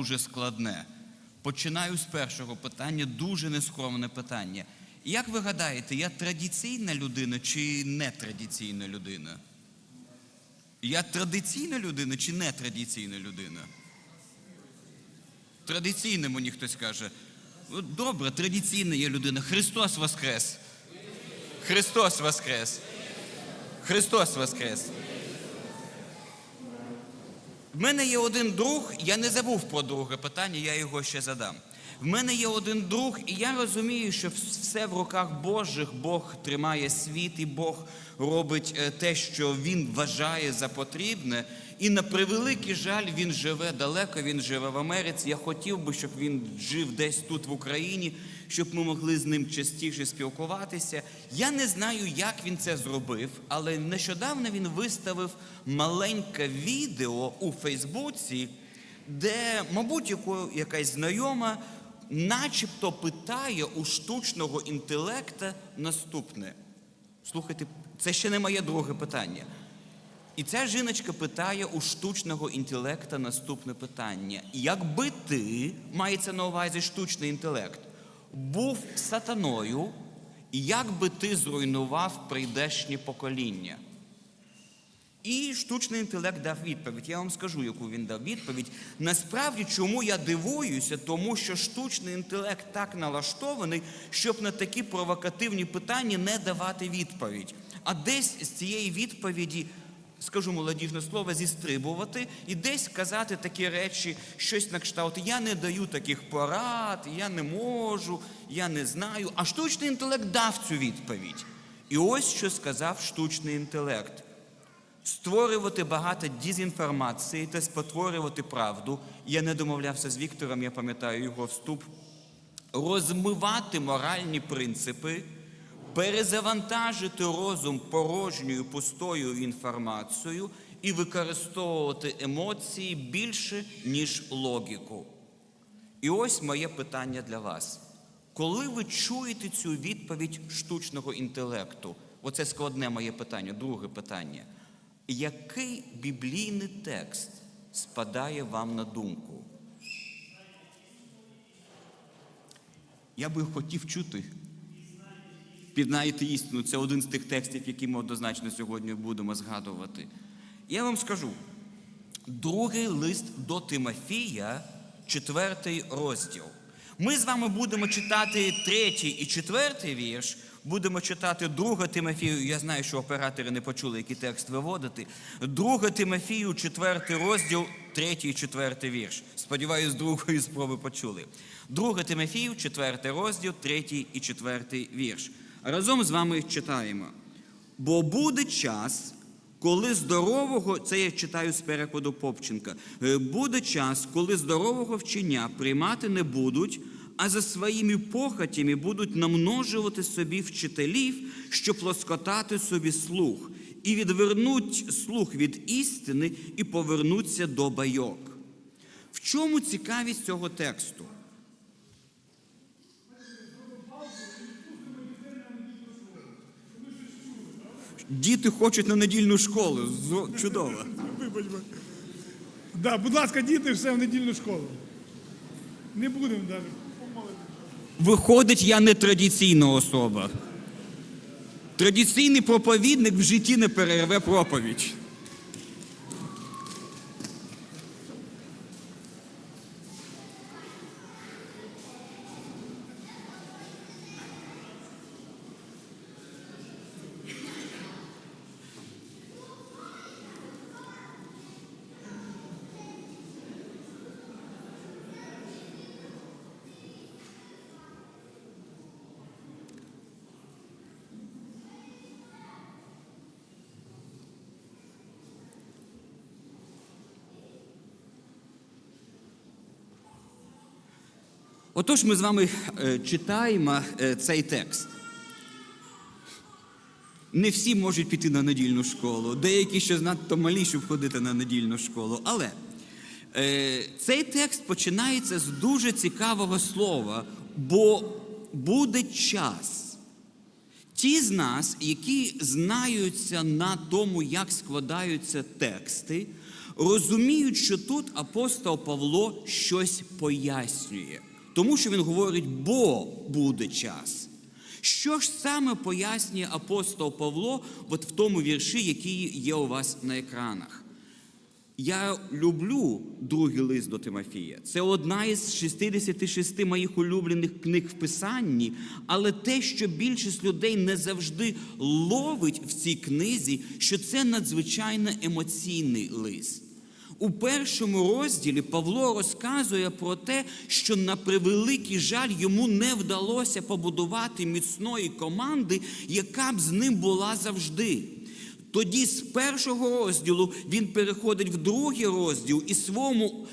дуже складне. Починаю з першого питання, дуже нескромне питання. Як ви гадаєте, я традиційна людина чи нетрадиційна людина? Я традиційна людина чи нетрадиційна людина? Традиційна мені хтось каже. «Ну, Добре, традиційна є людина. Христос Воскрес! Христос Воскрес! Христос Воскрес! Мене є один друг, я не забув про друге питання, я його ще задам. В мене є один друг, і я розумію, що все в руках Божих, Бог тримає світ, і Бог робить е, те, що він вважає за потрібне. І на превеликий жаль, він живе далеко, він живе в Америці. Я хотів би, щоб він жив десь тут в Україні, щоб ми могли з ним частіше спілкуватися. Я не знаю, як він це зробив, але нещодавно він виставив маленьке відео у Фейсбуці, де, мабуть, якась знайома, начебто питає у штучного інтелекта наступне. Слухайте, це ще не моє друге питання. І ця жіночка питає у штучного інтелекта наступне питання: якби ти, мається на увазі штучний інтелект, був сатаною, як би ти зруйнував прийдешнє покоління? І штучний інтелект дав відповідь. Я вам скажу, яку він дав відповідь. Насправді, чому я дивуюся, тому що штучний інтелект так налаштований, щоб на такі провокативні питання не давати відповідь. А десь з цієї відповіді, скажу молодіжне слово, зістрибувати і десь казати такі речі, щось на кшталт. Я не даю таких порад, я не можу, я не знаю. А штучний інтелект дав цю відповідь. І ось що сказав штучний інтелект створювати багато дезінформації та спотворювати правду. Я не домовлявся з Віктором, я пам'ятаю його вступ. Розмивати моральні принципи, перезавантажити розум порожньою пустою інформацією і використовувати емоції більше, ніж логіку. І ось моє питання для вас. Коли ви чуєте цю відповідь штучного інтелекту, оце складне моє питання, друге питання. Який біблійний текст спадає вам на думку? Я би хотів чути. Пізнаєте істину, це один з тих текстів, які ми однозначно сьогодні будемо згадувати. Я вам скажу: другий лист до Тимофія, четвертий розділ. Ми з вами будемо читати третій і четвертий вірш, будемо читати друге Тимофію. Я знаю, що оператори не почули, який текст виводити. Друге Тимофію, четвертий розділ, третій і четвертий вірш. Сподіваюсь, другої спроби почули. Друге Тимофію, четвертий розділ, третій і четвертий вірш. Разом з вами читаємо. Бо буде час, коли здорового, це я читаю з перекладу Попченка, е, буде час, коли здорового вчення приймати не будуть, а за своїми похотями будуть намножувати собі вчителів, щоб лоскотати собі слух, і відвернуть слух від істини і повернуться до байок. В чому цікавість цього тексту? Діти хочуть на недільну школу. Чудово. Да, будь ласка, діти, все в недільну школу. Не будемо навіть. Виходить, я не традиційна особа. Традиційний проповідник в житті не перерве проповідь. Отож, ми з вами е, читаємо е, цей текст. Не всі можуть піти на недільну школу, деякі ще надто малі, щоб ходити на недільну школу. Але е, цей текст починається з дуже цікавого слова, бо буде час. Ті з нас, які знаються на тому, як складаються тексти, розуміють, що тут апостол Павло щось пояснює, тому що він говорить, бо буде час. Що ж саме пояснює апостол Павло от в тому вірші, який є у вас на екранах? Я люблю другий лист до Тимофія. Це одна із 66 моїх улюблених книг в Писанні, але те, що більшість людей не завжди ловить в цій книзі, що це надзвичайно емоційний лист. У першому розділі Павло розказує про те, що на превеликий жаль йому не вдалося побудувати міцної команди, яка б з ним була завжди. Тоді з першого розділу він переходить в другий розділ і своєму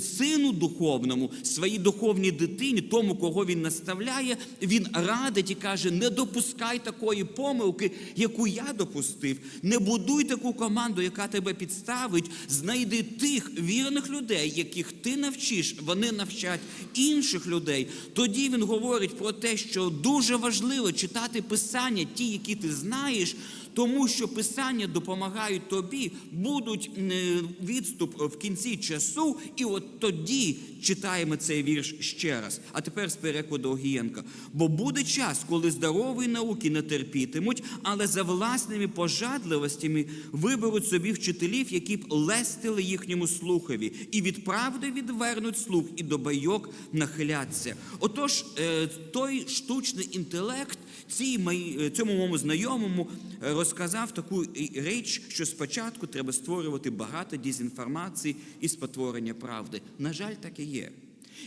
сину духовному, своїй духовній дитині, тому, кого він наставляє, він радить і каже: не допускай такої помилки, яку я допустив. Не будуй таку команду, яка тебе підставить. Знайди тих вірних людей, яких ти навчиш, вони навчать інших людей. Тоді він говорить про те, що дуже важливо читати писання, ті, які ти знаєш. Тому що писання допомагають тобі, будуть е, відступ в кінці часу, і от тоді читаємо цей вірш ще раз. А тепер з перекладу Огієнка. Бо буде час, коли здорові науки не терпітимуть, але за власними пожадливостями виберуть собі вчителів, які б лестили їхньому слухові, і від правди відвернуть слух, і до байок нахиляться. Отож, е, той штучний інтелект цій е, цьому моєму знайомому е, розказав таку річ, що спочатку треба створювати багато дезінформації і спотворення правди. На жаль, так і є.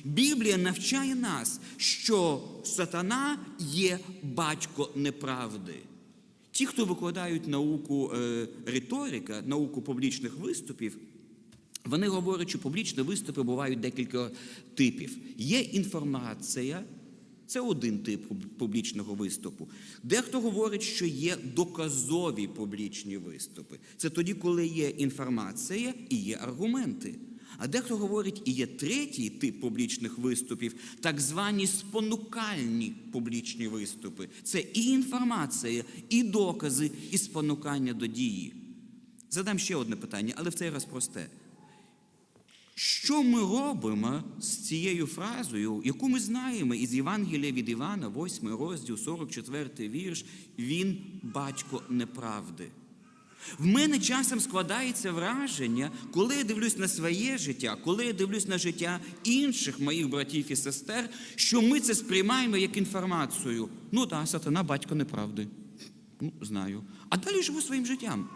Біблія навчає нас, що сатана є батько неправди. Ті, хто викладають науку е, риторика, науку публічних виступів, вони говорять, що публічні виступи бувають декілька типів. Є інформація, це один тип публічного виступу. Дехто говорить, що є доказові публічні виступи. Це тоді, коли є інформація і є аргументи. А дехто говорить, і є третій тип публічних виступів, так звані спонукальні публічні виступи. Це і інформація, і докази, і спонукання до дії. Задам ще одне питання, але в цей раз просте. Що ми робимо з цією фразою, яку ми знаємо із Євангелія від Івана, 8 розділ, 44 вірш, він батько неправди. В мене часом складається враження, коли я дивлюсь на своє життя, коли я дивлюсь на життя інших моїх братів і сестер, що ми це сприймаємо як інформацію. Ну так, сатана батько неправди. Ну, знаю. А далі живу своїм життям.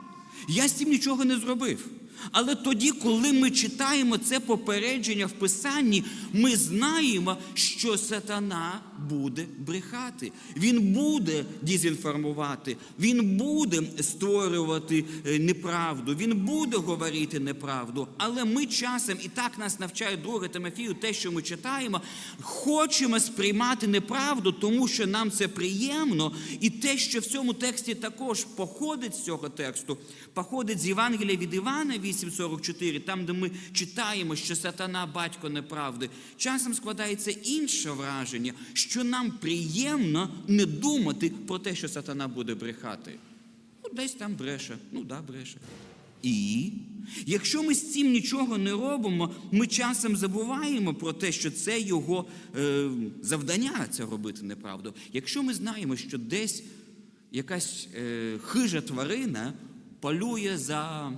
Я з цим нічого не зробив. Але тоді, коли ми читаємо це попередження в Писанні, ми знаємо, що сатана буде брехати. Він буде дезінформувати, він буде створювати е, неправду, він буде говорити неправду. Але ми часом, і так нас навчає 2 Тимофію, те, що ми читаємо, хочемо сприймати неправду, тому що нам це приємно, і те, що в цьому тексті також походить з цього тексту, походить з Євангелія від Івана 8.44, там, де ми читаємо, що сатана батько неправди. Часом складається інше враження, що нам приємно не думати про те, що сатана буде брехати. Ну, десь там бреше, ну да, бреше. І якщо ми з цим нічого не робимо, ми часом забуваємо про те, що це його е, завдання це робити неправду. Якщо ми знаємо, що десь якась е, хижа тварина полює за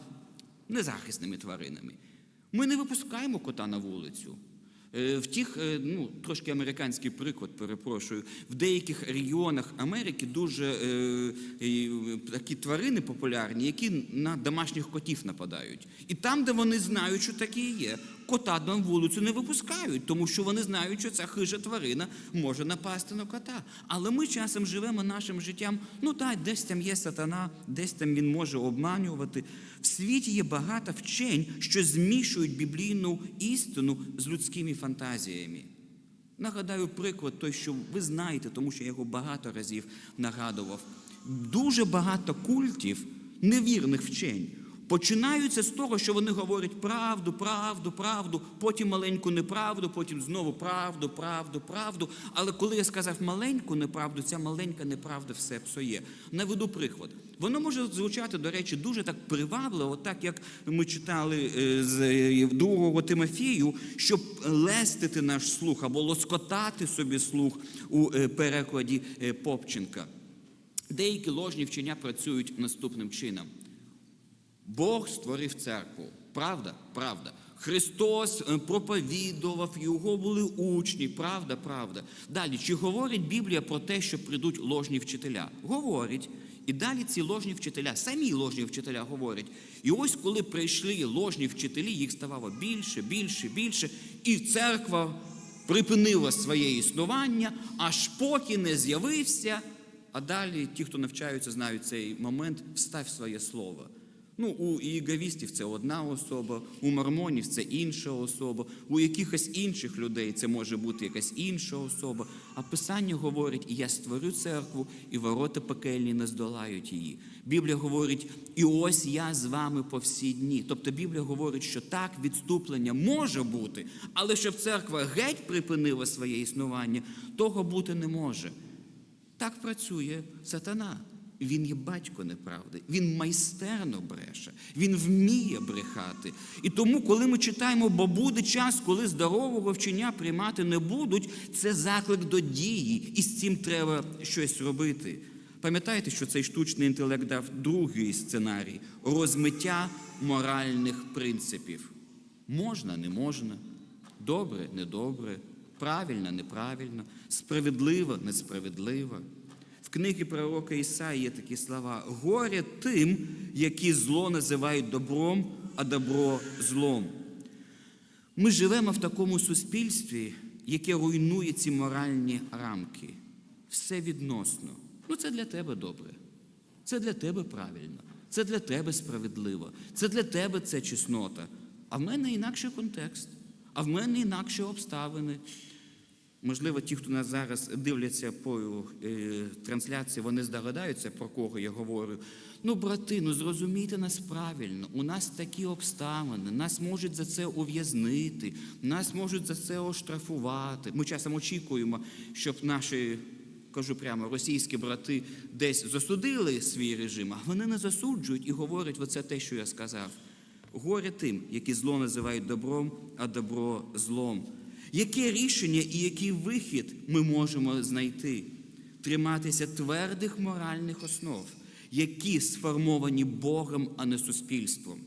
незахисними тваринами, ми не випускаємо кота на вулицю. Е, В тих, е, ну трошки американський приклад, перепрошую, в деяких регіонах Америки дуже е, такі тварини популярні, які на домашніх котів нападають. І там, де вони знають, що такі є, кота на вулицю не випускають, тому що вони знають, що ця хижа тварина може напасти на кота. Але ми часом живемо нашим життям. Ну так, десь там є сатана, десь там він може обманювати. В світі є багато вчень, що змішують біблійну істину з людськими фантазіями. Нагадаю приклад, той, що ви знаєте, тому що я його багато разів нагадував. Дуже багато культів невірних вчень. Починаються з того, що вони говорять правду, правду, правду, потім маленьку неправду, потім знову правду, правду, правду. Але коли я сказав маленьку неправду, ця маленька неправда все псує. Наведу приклад. Воно може звучати, до речі, дуже так привабливо, так як ми читали е, з е, другого Тимофію, щоб лестити наш слух або лоскотати собі слух у е, перекладі Попченка. Деякі ложні вчення працюють наступним чином. Бог створив церкву. Правда? Правда. Христос е, проповідував, його були учні, правда, правда. Далі, чи говорить Біблія про те, що прийдуть ложні вчителя? Говорить. І далі ці ложні вчителя, самі ложні вчителя говорять. І ось коли прийшли ложні вчителі, їх ставало більше, більше, більше, і церква припинила своє існування, аж поки не з'явився. А далі ті, хто навчаються, знають цей момент, встав своє слово. Ну, у ієговістів це одна особа, у мормонів це інша особа, у якихось інших людей це може бути якась інша особа. А Писання говорить, і я створю церкву, і ворота пекельні не здолають її. Біблія говорить, і ось я з вами по всі дні. Тобто Біблія говорить, що так відступлення може бути, але щоб церква геть припинила своє існування, того бути не може. Так працює сатана. Він є батько неправди, він майстерно бреше, він вміє брехати. І тому, коли ми читаємо, бо буде час, коли здорового вчення приймати не будуть, це заклик до дії, і з цим треба щось робити. Пам'ятаєте, що цей штучний інтелект дав другий сценарій розмиття моральних принципів. Можна, не можна, добре, недобре, правильно, неправильно, справедливо, несправедливо. В книгі пророка Ісаї є такі слова: горе тим, які зло називають добром, а добро злом. Ми живемо в такому суспільстві, яке руйнує ці моральні рамки. Все відносно. Ну, це для тебе добре. Це для тебе правильно, це для тебе справедливо, це для тебе це чеснота. А в мене інакший контекст, а в мене інакші обставини. Можливо, ті, хто нас зараз дивляться по е, трансляції, вони здогадаються, про кого я говорю. Ну, брати, ну зрозумійте нас правильно. У нас такі обставини, нас можуть за це ув'язнити, нас можуть за це оштрафувати. Ми часом очікуємо, щоб наші, кажу прямо, російські брати десь засудили свій режим, а вони не засуджують і говорять оце те, що я сказав. Горе тим, які зло називають добром, а добро злом. Яке рішення і який вихід ми можемо знайти? Триматися твердих моральних основ, які сформовані Богом, а не суспільством.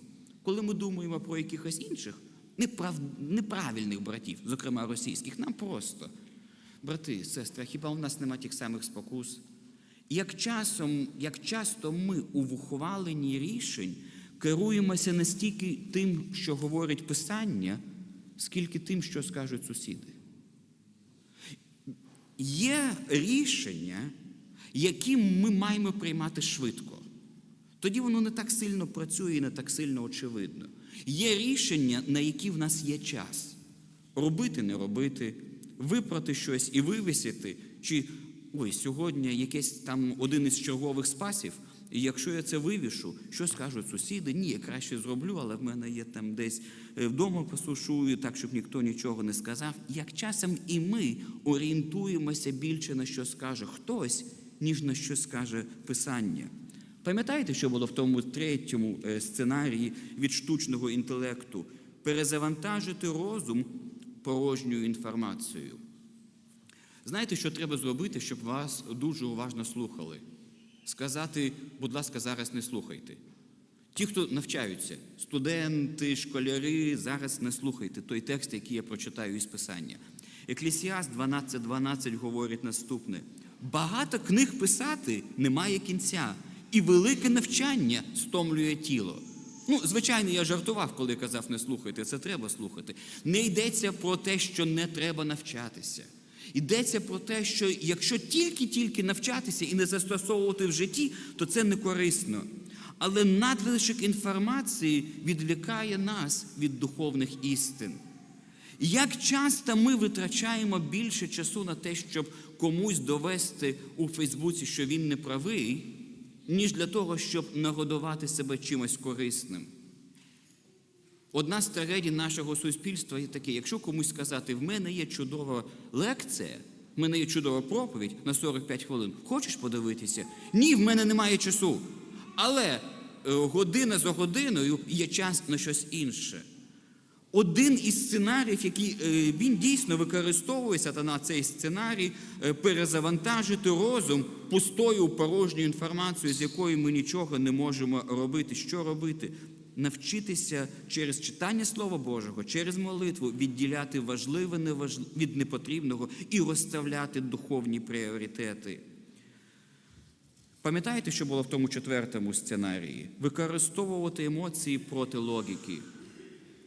Коли ми думаємо про якихось інших неправ... неправильних братів, зокрема російських, нам просто, брати, сестри, хіба у нас нема тих самих спокус? Як, часом, як часто ми у вихваленні рішень керуємося не стільки тим, що говорить Писання, скільки тим, що скажуть сусіди. Є рішення, які ми маємо приймати швидко. Тоді воно не так сильно працює і не так сильно очевидно. Є рішення, на які в нас є час. Робити, не робити, випрати щось і вивісити, чи ой, сьогодні якийсь там один із чергових спасів, і якщо я це вивішу, що скажуть сусіди? Ні, я краще зроблю, але в мене є там десь е, вдома посушую, так, щоб ніхто нічого не сказав. Як часом і ми орієнтуємося більше на що скаже хтось, ніж на що скаже Писання. Пам'ятаєте, що було в тому третьому е, сценарії від штучного інтелекту? Перезавантажити розум порожньою інформацією. Знаєте, що треба зробити, щоб вас дуже уважно слухали? Сказати, будь ласка, зараз не слухайте. Ті, хто навчаються, студенти, школяри, зараз не слухайте той текст, який я прочитаю із Писання. Еклесіаст 12.12 12 говорить наступне: багато книг писати немає кінця, і велике навчання стомлює тіло. Ну, звичайно, я жартував, коли казав не слухайте, це треба слухати. Не йдеться про те, що не треба навчатися. Йдеться про те, що якщо тільки-тільки навчатися і не застосовувати в житті, то це не корисно. Але надлишок інформації відвлікає нас від духовних істин. Як часто ми витрачаємо більше часу на те, щоб комусь довести у Фейсбуці, що він не правий, ніж для того, щоб нагодувати себе чимось корисним. Одна з трагедій нашого суспільства є таке, якщо комусь сказати, в мене є чудова лекція, в мене є чудова проповідь на 45 хвилин, хочеш подивитися? Ні, в мене немає часу. Але е, година за годиною є час на щось інше. Один із сценаріїв, який е, він дійсно використовує сатана цей сценарій, е, перезавантажити розум пустою порожньою інформацією, з якою ми нічого не можемо робити. Що робити? Навчитися через читання Слова Божого, через молитву відділяти важливе від непотрібного і розставляти духовні пріоритети. Пам'ятаєте, що було в тому четвертому сценарії? Використовувати емоції проти логіки.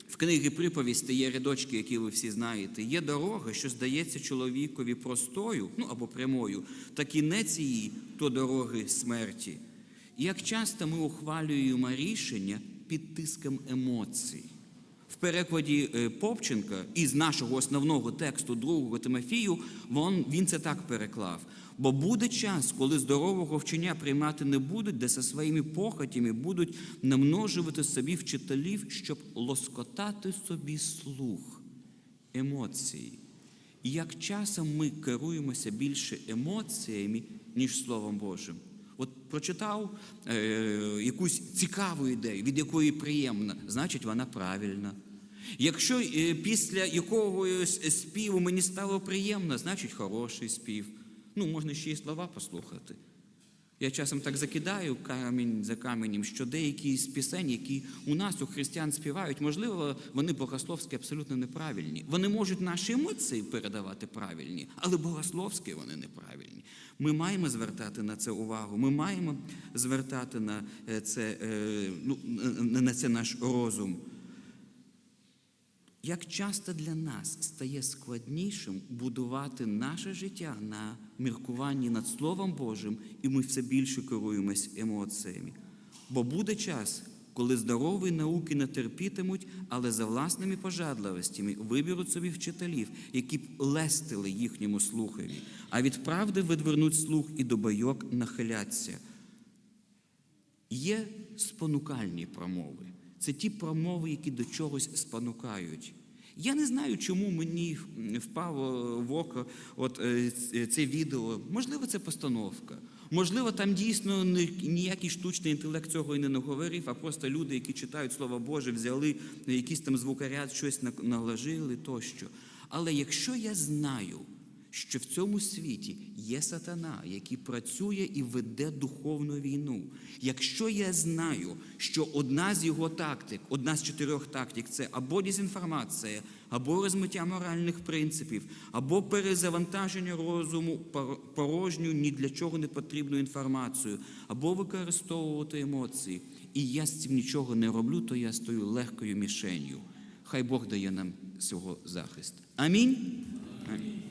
В книгі приповісти є рядочки, які ви всі знаєте. Є дорога, що здається чоловікові простою, ну або прямою, та кінець її то дороги смерті. І як часто ми ухвалюємо рішення під тиском емоцій. В перекладі е, Попченка із нашого основного тексту другого Тимофію він, він це так переклав. Бо буде час, коли здорового вчення приймати не будуть, де за своїми похотями будуть намножувати собі вчителів, щоб лоскотати собі слух, емоції. І як часом ми керуємося більше емоціями, ніж Словом Божим. От прочитав е, якусь цікаву ідею, від якої приємна, значить вона правильна. Якщо е, після якогось співу мені стало приємно, значить хороший спів. Ну, можна ще й слова послухати. Я часом так закидаю камінь за каменем, що деякі з пісень, які у нас, у християн, співають, можливо, вони богословські абсолютно неправильні. Вони можуть наші емоції передавати правильні, але богословські вони неправильні. Ми маємо звертати на це увагу, ми маємо звертати на е, це, е, ну, на- на це наш розум. Як часто для нас стає складнішим будувати наше життя на міркуванні над Словом Божим, і ми все більше керуємось емоціями. Бо буде час, коли здорові науки не терпітимуть, але за власними пожадливостями виберуть собі вчителів, які б лестили їхньому слухові, а від правди відвернуть слух і до байок нахиляться. Є спонукальні промови. Це ті промови, які до чогось спонукають. Я не знаю, чому мені впало в око от, е, це відео. Можливо, це постановка. Можливо, там дійсно ніякий штучний інтелект цього і не наговорив, а просто люди, які читають Слово Боже, взяли якийсь там звукоряд, щось на- наложили тощо. Але якщо я знаю, що в цьому світі є сатана, який працює і веде духовну війну. Якщо я знаю, що одна з його тактик, одна з чотирьох тактик це або дезінформація, або розмиття моральних принципів, або перезавантаження розуму порожню ні для чого не потрібну інформацію, або використовувати емоції. І я з цим нічого не роблю, то я стою легкою мішенью. Хай Бог дає нам цього захист. Амінь. Амінь.